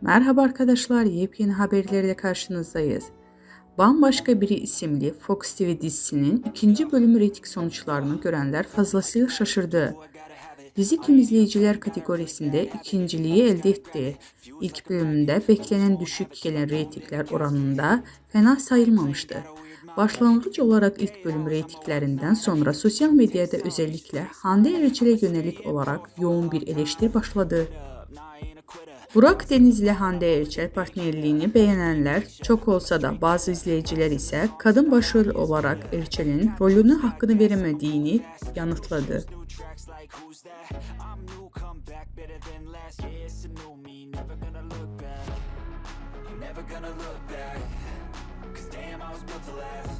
Merhaba arkadaşlar, yepyeni haberlerle karşınızdayız. Bambaşka Biri isimli Fox TV dizisinin ikinci bölümü reyting sonuçlarını görenler fazlasıyla şaşırdı. Dizi tüm izleyiciler kategorisinde ikinciliği elde etti. İlk bölümünde beklenen düşük gelen reytingler oranında fena sayılmamıştı. Başlangıç olarak ilk bölüm reytinglerinden sonra sosyal medyada özellikle Hande Erçel'e yönelik olarak yoğun bir eleştiri başladı. Burak Deniz Hande Erçel partnerliğini beğenenler çok olsa da bazı izleyiciler ise kadın başrol olarak Erçel'in rolünü hakkını veremediğini yanıtladı. Never gonna look back. Cause damn, I was built to last.